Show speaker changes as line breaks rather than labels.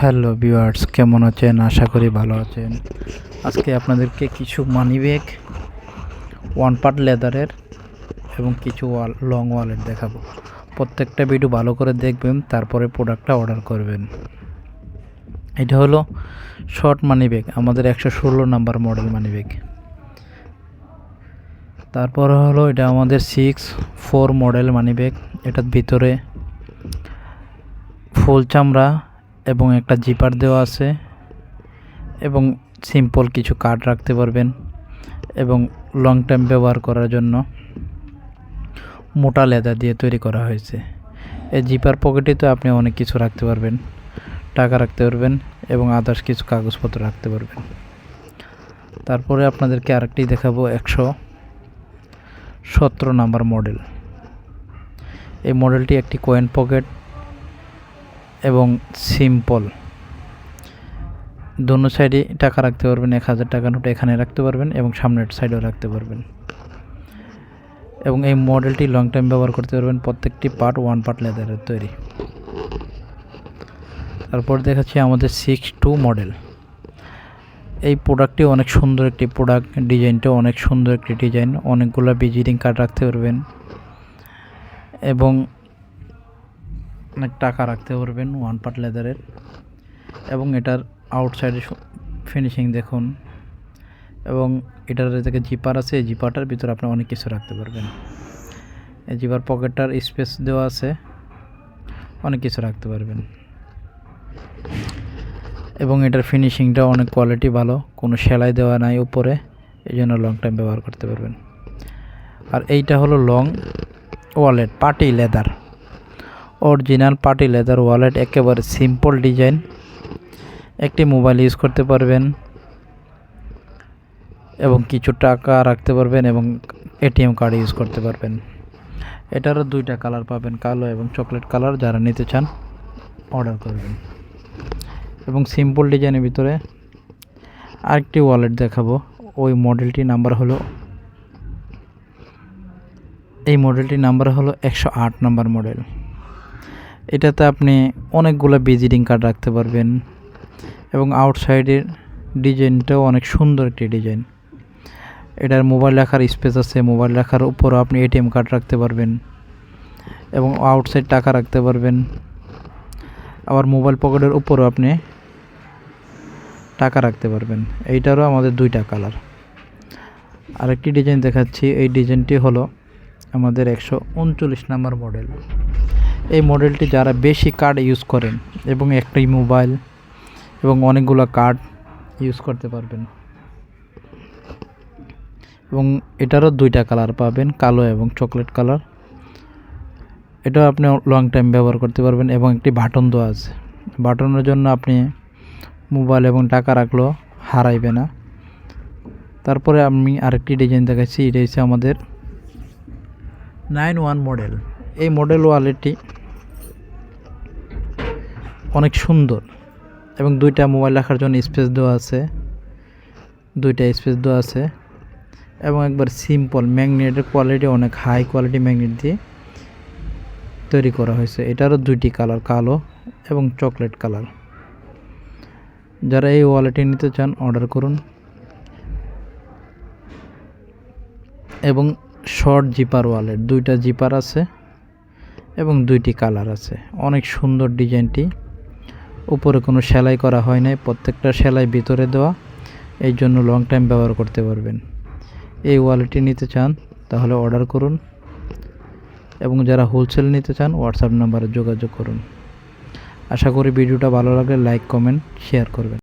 Hello viewers, কেমন আছেন? আশা করি ভালো আছেন। আজকে আপনাদেরকে কিছু মানি ব্যাগ ওয়ান পার্ট লেদারের এবং কিছু ওয়াল, লং ওয়ালেট দেখাবো। প্রত্যেকটা ভিডিও ভালো করে দেখবেন, তারপরে প্রোডাক্টটা অর্ডার করবেন। এটা হলো শর্ট মানি ব্যাগ আমাদের একশো ষোলো নাম্বার মডেল মানি ব্যাগ তারপর হলো এটা আমাদের six, four model money bag এটার ভিতরে ফুল চামড়া এবং একটা জিপার দেওয়া আছে এবং সিম্পল কিছু কার্ড রাখতে পারবেন এবং লং টাইম ব্যবহার করার জন্য মোটা লেদার দিয়ে তৈরি করা হয়েছে। এই জিপার পকেটে তো আপনি অনেক কিছু রাখতে পারবেন, টাকা রাখতে পারবেন এবং আদার্স কিছু কাগজপত্র রাখতে পারবেন। তারপরে আপনাদেরকে আরেকটি দেখাবো একশো সতেরো নাম্বার মডেল এই মডেলটি একটি কয়েন পকেট এবং সিম্পল দোনো সাইডে টাকা রাখতে পারবেন, এক হাজার টাকা নোট এখানে রাখতে পারবেন এবং সামনের সাইডেও রাখতে পারবেন। এবং এই মডেলটি লং টাইম ব্যবহার করতে পারবেন, প্রত্যেকটি পার্ট ওয়ান পার্ট লেদারের তৈরি। তারপর দেখাচ্ছি আমাদের সিক্স টু মডেল এই প্রোডাক্টটি অনেক সুন্দর একটি প্রোডাক্ট ডিজাইনটাও অনেক সুন্দর একটি ডিজাইন অনেকগুলো ভিজিটিং কার্ড রাখতে পারবেন। এবং অনেক টাকা রাখতে পারবেন ওয়ান পার্ট লেদারের এবং এটার আউটসাইডে ফিনিশিং দেখুন। এবং এটার থেকে জিপার আছে, এই জিপারটার ভিতরে আপনি অনেক কিছু রাখতে পারবেন। এই জিপার পকেটটার স্পেস দেওয়া আছে, অনেক কিছু রাখতে পারবেন। এবং এটার ফিনিশিংটা অনেক কোয়ালিটি ভালো, কোনো সেলাই দেওয়া নাই উপরে, এই জন্য লং টাইম ব্যবহার করতে পারবেন। আর এইটা হলো long wallet party leather original party leather wallet, একেবারে সিম্পল ডিজাইন একটি মোবাইল ইউজ করতে পারবেন এবং কিছু টাকা রাখতে পারবেন এবং এটিএম কার্ড ইউজ করতে পারবেন। এটারও দুইটা কালার পাবেন, কালো এবং চকলেট কালার যারা নিতে চান অর্ডার করবেন। এবং সিম্পল ডিজাইনের ভিতরে আরেকটি ওয়ালেট দেখাবো। ওই মডেলটি নাম্বার হলো এই মডেলটির নাম্বার হলো একশো আট নাম্বার মডেল এটাতে আপনি অনেকগুলো ভিজিটিং কার্ড রাখতে পারবেন এবং আউটসাইডের ডিজাইনটাও অনেক সুন্দর একটি ডিজাইন। এটার মোবাইল রাখার স্পেস আছে, মোবাইল রাখার উপরও আপনি এটিএম কার্ড রাখতে পারবেন এবং আউটসাইড টাকা রাখতে পারবেন। আবার মোবাইল পকেটের উপরও আপনি টাকা রাখতে পারবেন। এইটারও আমাদের দুইটা কালার। আরেকটি ডিজাইন দেখাচ্ছি, এই ডিজাইনটি হলো আমাদের একশো উনচল্লিশ নাম্বার মডেল। এই মডেলটি যারা বেশি কার্ড ইউজ করেন এবং একটাই মোবাইল এবং অনেকগুলো কার্ড ইউজ করতে পারবেন। এবং এটারও দুইটা কালার পাবেন, কালো এবং চকলেট কালার এটাও আপনি লং টাইম ব্যবহার করতে পারবেন এবং একটি বাটন দেওয়া আছে। বাটনের জন্য আপনি মোবাইল এবং টাকা রাখলেও হারাইবে না। তারপরে আমি আরেকটি ডিজাইন দেখাচ্ছি, এটা হচ্ছে আমাদের নাইন ওয়ান মডেল এই মডেল ওয়ালেটটি অনেক সুন্দর এবং দুইটা মোবাইল রাখার জন্য স্পেস দেওয়া আছে। দুইটা স্পেস দেওয়া আছে এবং একবার সিম্পল ম্যাগনেটের কোয়ালিটি অনেক হাই কোয়ালিটি ম্যাগনেট দিয়ে তৈরি করা হয়েছে। এটারও দুইটি কালার কালো এবং চকলেট কালার যারা এই ওয়ালেটটি নিতে চান অর্ডার করুন। এবং শর্ট জিপার ওয়ালেট দুইটা জিপার আছে। এবং দুইটি কালার আছে। অনেক সুন্দর ডিজাইনটি। উপরে কোনো সেলাই করা হয় নাই। প্রত্যেকটা সেলাই ভিতরে দেওয়া। এই জন্য লং টাইম ব্যবহার করতে পারবেন। এই ওয়ালেটটি নিতে চান, তাহলে অর্ডার করুন। এবং যারা হোলসেল নিতে চান হোয়াটসঅ্যাপ নাম্বারে যোগাযোগ করুন। আশা করি ভিডিওটা ভালো লাগলে লাইক কমেন্ট শেয়ার করবেন।